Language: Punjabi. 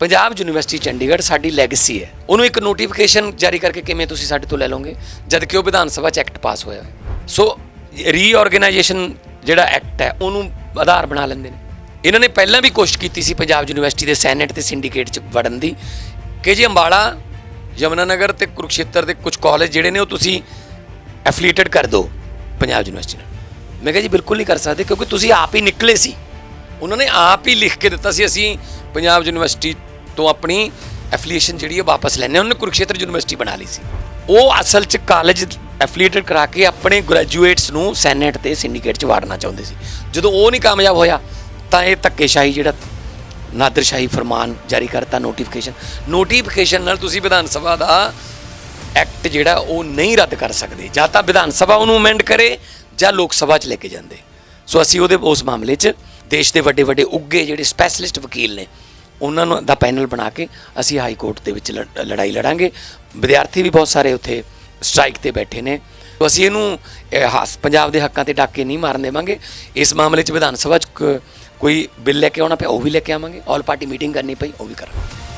ਪੰਜਾਬ ਯੂਨੀਵਰਸਿਟੀ ਚੰਡੀਗੜ੍ਹ ਸਾਡੀ ਲੈਗੇਸੀ ਹੈ। ਉਹਨੂੰ ਇੱਕ ਨੋਟੀਫਿਕੇਸ਼ਨ ਜਾਰੀ ਕਰਕੇ ਕਿਵੇਂ ਤੁਸੀਂ ਸਾਡੇ ਤੋਂ ਲੈ ਲਓਗੇ? ਜਦ ਕਿ ਉਹ ਵਿਧਾਨ ਸਭਾ ਚ ਐਕਟ ਪਾਸ ਹੋਇਆ। ਸੋ ਰੀਆਰਗੇਨਾਈਜੇਸ਼ਨ ਜਿਹੜਾ ਐਕਟ ਹੈ, ਉਹਨੂੰ ਆਧਾਰ ਬਣਾ ਲੈਂਦੇ ਨੇ। ਇਹਨਾਂ ਨੇ ਪਹਿਲਾਂ ਵੀ ਕੋਸ਼ਿਸ਼ ਕੀਤੀ ਸੀ ਪੰਜਾਬ ਯੂਨੀਵਰਸਿਟੀ ਦੇ ਸੈਨੇਟ ਤੇ ਸਿੰਡੀਕੇਟ ਚ ਵੜਨ ਦੀ। ਕਿ ਜੀ ਅੰਬਾਲਾ ਯਮਨਾ ਨਗਰ ਤੇ ਕੁਰੂਕਸ਼ੇਤਰ ਦੇ ਕੁਝ ਕਾਲਜ ਜਿਹੜੇ ਨੇ, ਉਹ ਤੁਸੀਂ ਐਫੀਲੀਏਟਡ ਕਰ ਦਿਓ ਪੰਜਾਬ ਯੂਨੀਵਰਸਿਟੀ ਨਾਲ। ਮੈਂ ਕਿਹਾ ਜੀ ਬਿਲਕੁਲ ਨਹੀਂ ਕਰ ਸਕਦੇ, ਕਿਉਂਕਿ ਤੁਸੀਂ ਆਪ ਹੀ ਨਿਕਲੇ ਸੀ। ਉਹਨਾਂ ਨੇ ਆਪ ਹੀ ਲਿਖ ਕੇ ਦਿੱਤਾ ਸੀ, ਅਸੀਂ ਪੰਜਾਬ ਯੂਨੀਵਰਸਿਟੀ ਤੋਂ ਆਪਣੀ ਐਫੀਲੀਏਸ਼ਨ ਜਿਹੜੀ ਹੈ ਵਾਪਸ ਲੈਣੇ ਉਹਨਾਂ ਨੇ ਕੁਰੂਕਸ਼ੇਤਰ ਯੂਨੀਵਰਸਿਟੀ ਬਣਾ ਲਈ ਸੀ। ਉਹ ਅਸਲ 'ਚ ਕਾਲਜ ਐਫੀਲੀਏਟਡ ਕਰਾ ਕੇ ਆਪਣੇ ਗ੍ਰੈਜੂਏਟਸ ਨੂੰ ਸੈਨੇਟ ਤੇ ਸਿੰਡੀਕੇਟ 'ਚ ਵਾੜਨਾ ਚਾਹੁੰਦੇ ਸੀ। ਜਦੋਂ ਉਹ ਨਹੀਂ ਕਾਮਯਾਬ ਹੋਇਆ, ਤਾਂ ਇਹ ਧੱਕੇਸ਼ਾਹੀ ਜਿਹੜਾ ਨਾਦਰਸ਼ਾਹੀ ਫਰਮਾਨ ਜਾਰੀ ਕਰਤਾ ਨੋਟੀਫਿਕੇਸ਼ਨ ਨੋਟੀਫਿਕੇਸ਼ਨ ਨਾਲ ਤੁਸੀਂ ਵਿਧਾਨ ਸਭਾ ਦਾ ਐਕਟ ਜਿਹੜਾ, ਉਹ ਨਹੀਂ ਰੱਦ ਕਰ ਸਕਦੇ। ਜਾਂ ਤਾਂ ਵਿਧਾਨ ਸਭਾ ਉਹਨੂੰ ਅਮੈਂਡ ਕਰੇ, ਜਾਂ ਲੋਕ ਸਭਾ 'ਚ ਲੈ ਕੇ ਜਾਂਦੇ। ਸੋ ਅਸੀਂ ਉਹਦੇ, ਉਸ ਮਾਮਲੇ 'ਚ ਦੇਸ਼ ਦੇ ਵੱਡੇ ਵੱਡੇ ਉੱਗੇ ਜਿਹੜੇ ਸਪੈਸ਼ਲਿਸਟ ਵਕੀਲ ਨੇ ਉਹਨਾਂ ਨੂੰ ਦਾ ਪੈਨਲ ਬਣਾ ਕੇ ਅਸੀਂ ਹਾਈ ਕੋਰਟ ਦੇ ਵਿੱਚ ਲੜ- ਲੜਾਈ ਲੜਾਂਗੇ। ਵਿਦਿਆਰਥੀ ਵੀ ਬਹੁਤ ਸਾਰੇ ਉੱਥੇ ਸਟ੍ਰਾਈਕ ਤੇ ਬੈਠੇ ਨੇ। ਸੋ ਅਸੀਂ ਇਹਨੂੰ, ਇਹ ਪੰਜਾਬ ਦੇ ਹੱਕਾਂ ਤੇ ਡਾਕੇ ਨਹੀਂ ਮਾਰਨ ਦੇਵਾਂਗੇ। ਇਸ ਮਾਮਲੇ 'ਚ ਵਿਧਾਨ ਸਭਾ 'ਚ ਕ- ਕੋਈ ਬਿੱਲ ਲੈ ਕੇ ਆਉਣਾ ਪਿਆ, ਉਹ ਵੀ ਲੈ ਕੇ ਆਵਾਂਗੇ। ਆਲ ਪਾਰਟੀ ਮੀਟਿੰਗ ਕਰਨੀ ਪਈ, ਉਹ ਵੀ ਕਰਾਂਗੇ।